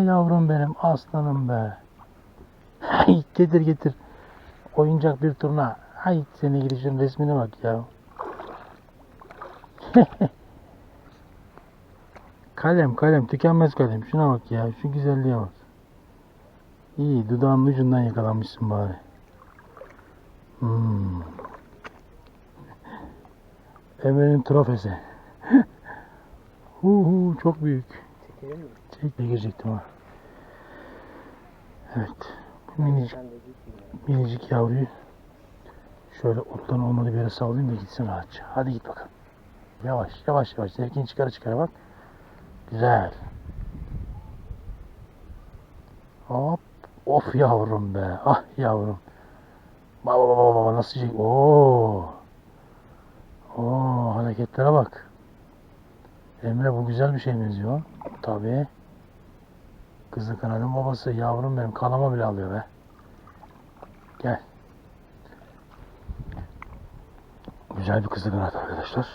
Yavrum benim aslanım be. Hay getir getir. Oyuncak bir turna. Hay seni gidişin resmine bak ya. kalem kalem tükenmez kalem. Şuna bak ya şu güzelliğe bak. İyi dudağın ucundan yakalanmışsın bari. Hmm. Emre'nin trofesi. hu hu çok büyük. Çekelim mi? Çekle girecektim ha. Evet. Bu minicik, minicik yavruyu şöyle ottan olmadı bir yere sallayayım da gitsin rahatça. Hadi git bakalım. Yavaş yavaş yavaş. Zevkini çıkara çıkara bak. Güzel. Hop. Of yavrum be. Ah yavrum. Baba baba baba nasıl çek. Oo. Oo hareketlere bak. Emre bu güzel bir şey benziyor. Tabii. Kızıl kanadın babası yavrum benim kanama bile alıyor be. Gel. Güzel bir kızıl kanat arkadaşlar.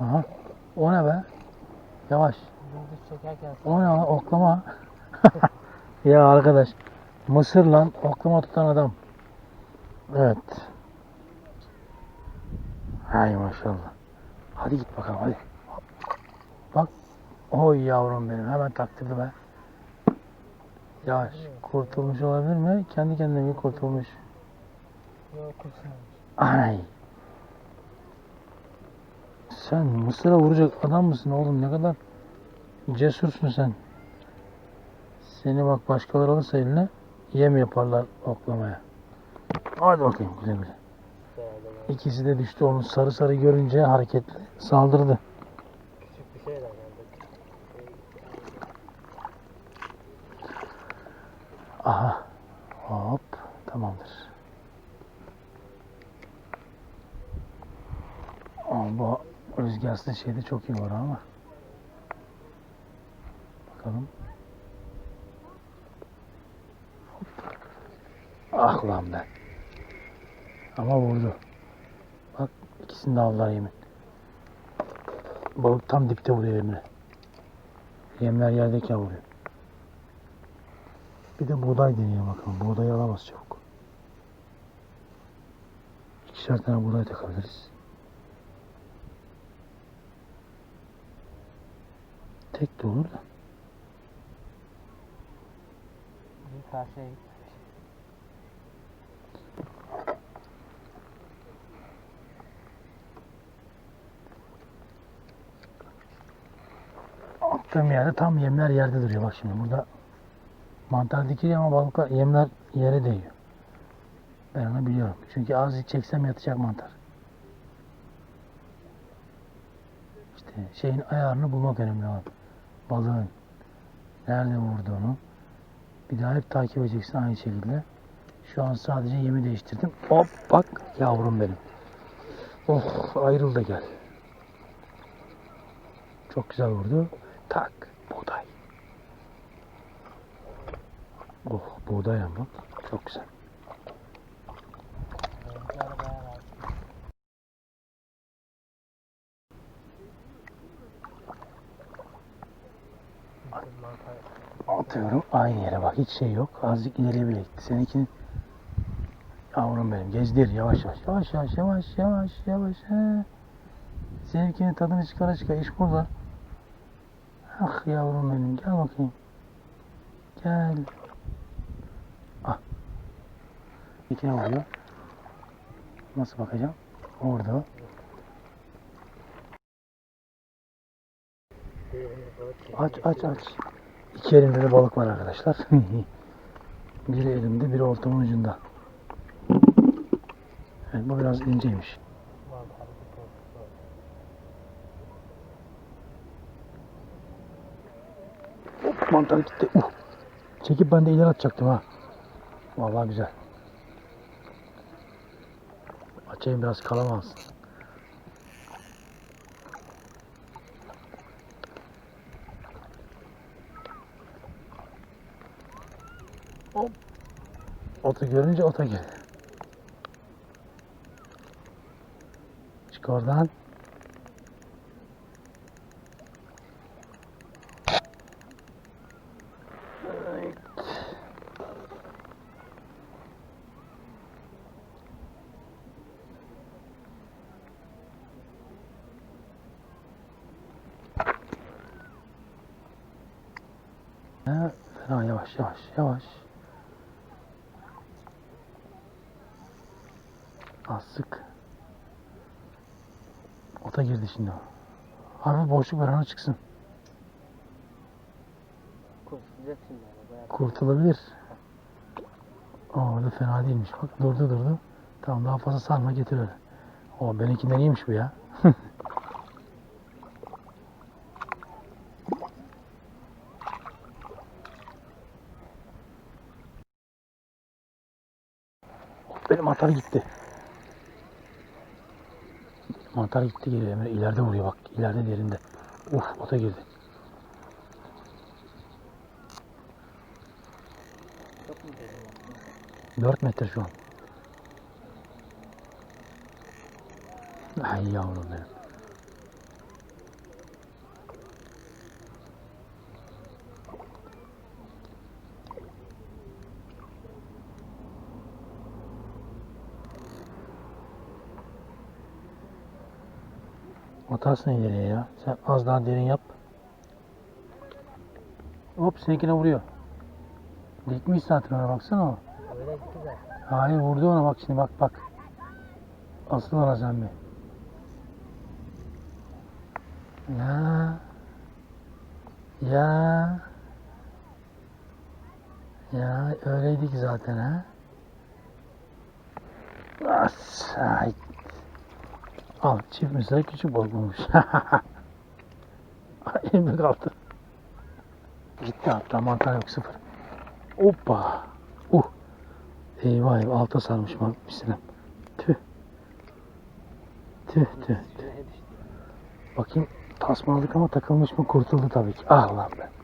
Aha. O ne be? Yavaş. O ne lan? Oklama. ya arkadaş. Mısır lan. Oklama tutan adam. Evet. Hay maşallah. Hadi git bakalım hadi. Oy yavrum benim. Hemen taktırdı be. Yavaş. Kurtulmuş olabilir mi? Kendi kendine mi kurtulmuş? yok. Ay. Sen Mısır'a vuracak adam mısın oğlum? Ne kadar cesursun sen. Seni bak başkaları alırsa eline yem yaparlar oklamaya. Hadi bakayım güle güle. İkisi de düştü onu sarı sarı görünce hareketli saldırdı. küçük bir şeyler geldi. Aha. Hop. Tamamdır. Aa, bu rüzgarsız şeyde çok iyi var ama. Bakalım. Ah lan be. Ama vurdu. Bak ikisini de aldılar yemin. Balık tam dipte vuruyor Emre. Yemler yerdeyken vuruyor. Bir de buğday deneyelim bakalım. Buğday alamaz çabuk. İkişer tane buğday takabiliriz. Tek de olur da. Bir karşıya. Attığım yerde tam yemler yerde duruyor. Bak şimdi burada mantar dikiliyor ama balıklar yemler yere değiyor. Ben onu biliyorum. Çünkü az çeksem yatacak mantar. İşte şeyin ayarını bulmak önemli olan. Balığın nerede vurduğunu. Bir daha hep takip edeceksin aynı şekilde. Şu an sadece yemi değiştirdim. Hop bak yavrum benim. Oh ayrıl da gel. Çok güzel vurdu. Tak buğday. Oh buğday ama çok güzel. Renkler bayağı var. Mısır Atıyorum aynı yere bak hiç şey yok. Azıcık ileriye bile gitti. Seninkinin yavrum benim gezdir yavaş yavaş yavaş yavaş yavaş yavaş yavaş he. Zevkini tadını çıkara çıkara iş burada. Ah yavrum benim gel bakayım. Gel. Ah. İkine vuruyor. Nasıl bakacağım? Orada. Aç aç aç. İki elimde de balık var arkadaşlar. biri elimde, biri oltamın ucunda. Evet, bu biraz inceymiş. Hop, mantar gitti. Uh. Çekip ben de ileri atacaktım ha. Vallahi güzel. Açayım biraz kalamaz. Hop. Otu görünce ota gel. Çık oradan. Evet. Ha, yavaş yavaş yavaş. Az sık. Ota girdi şimdi o. Hafif boşluk ver ona çıksın. Kurtulacak şimdi yani. Bayağı Kurtulabilir. Fena değilmiş. Bak durdu durdu. Tamam daha fazla sarma getir öyle. O benimkinden iyiymiş bu ya. Benim atar gitti. Mantar gitti geliyor Emre. İleride vuruyor bak. İleride derinde. Uf ota girdi. 4 metre şu an. Ay yavrum benim. Atarsın ileriye ya. Sen az daha derin yap. Hop seninkine vuruyor. Dikmiş zaten ona baksana o. Hayır vurdu ona bak şimdi bak bak. Asıl ona sen bir. Ya. Ya. Ya öyleydik zaten ha. As, ay. Al çift misal küçük. Ay, Elimde kaldı. Gitti hatta mantar yok sıfır. Hoppa. Uh. Eyvah eyvah alta sarmış bak misinem. Tüh. Tüh tüh tüh. Bakayım tasmaladık ama takılmış mı kurtuldu tabii ki. Ah lan be.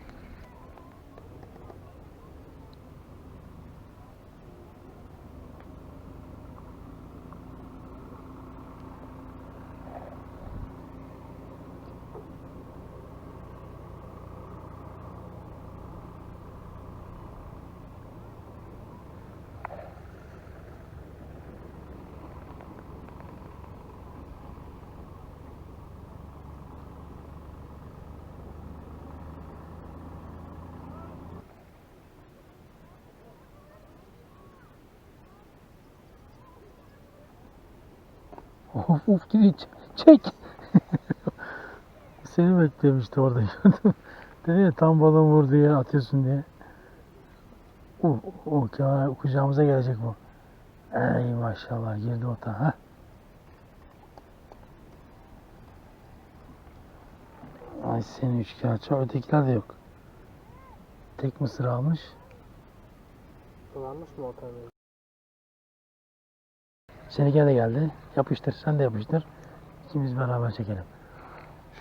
Of of gidiyor. Ç- Çek. Seni beklemişti orada. Dedi ya tam balon vurduğu yere atıyorsun diye. O, o kenara kucağımıza gelecek bu. Ey maşallah girdi ota. Ha. Ay seni üçkağıtçı. Ötekiler de yok. Tek mısır almış. Kullanmış mı o Seninki de geldi. Yapıştır. Sen de yapıştır. İkimiz beraber çekelim.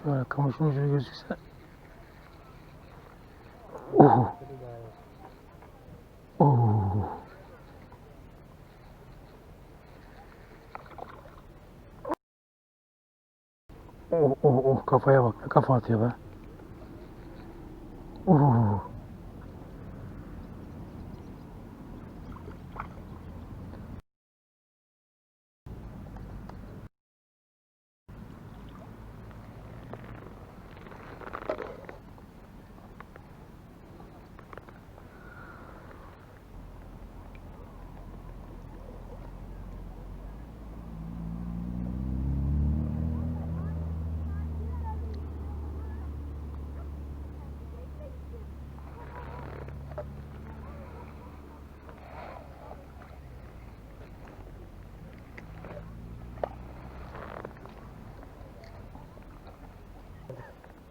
Şöyle kamışın ucu gözükse. Oh, oh. Oh, oh, oh. Kafaya bak. Kafa atıyor be. Oh.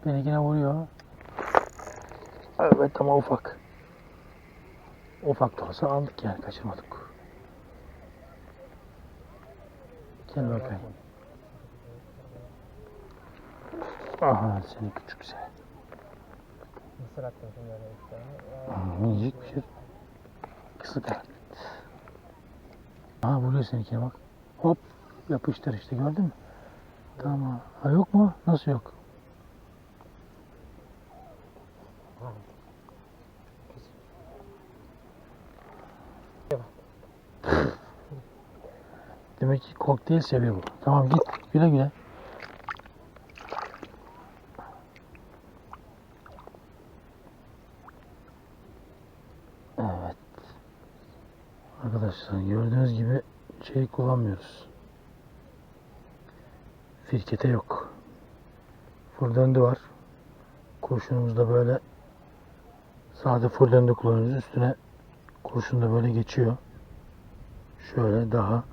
Benimkine vuruyor. Evet ama ufak. Ufak da olsa aldık yani kaçırmadık. Gel bakayım. Aha seni küçük seni. Mısır attım şimdi öyle üç tane. Minicik bir şey. Kısık evet. Aha vuruyor seninkine bak. Hop yapıştır işte gördün mü? Tamam. Ha yok mu? Nasıl yok? Demek ki kokteyl seviyor bu. Tamam git. Güle güle. Arkadaşlar gördüğünüz gibi şey kullanmıyoruz. Firkete yok. Full döndü var. Kurşunumuz da böyle sade full döndü kullanıyoruz. Üstüne kurşun da böyle geçiyor. Şöyle daha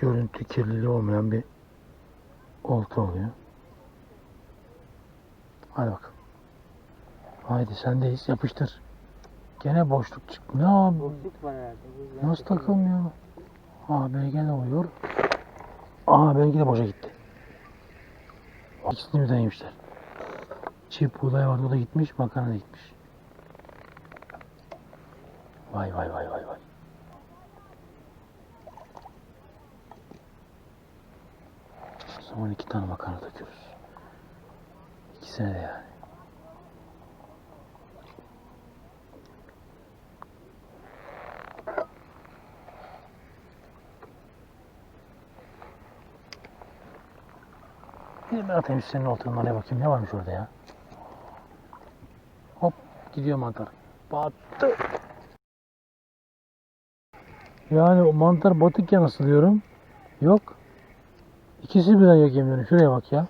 görüntü kirliliği olmayan bir olta oluyor. Hadi bakalım. Haydi sendeyiz yapıştır. Gene boşluk çıktı. Ne abi? Boşluk var herhalde. Bu Nasıl takılmıyor? Aa belki de oluyor. Aa belki de boşa gitti. İkisini birden yemişler. Çiğ buğday vardı o da gitmiş, makarna da gitmiş. Vay vay vay vay vay. O zaman iki tane makarna takıyoruz. İkisine de yani. Bir ben atayım senin oltanın oraya bakayım. Ne varmış orada ya? Hop gidiyor mantar. Battı. Yani o mantar batık ya nasıl diyorum. Yok. İkisi birden yok yemin ederim. Şuraya bak ya.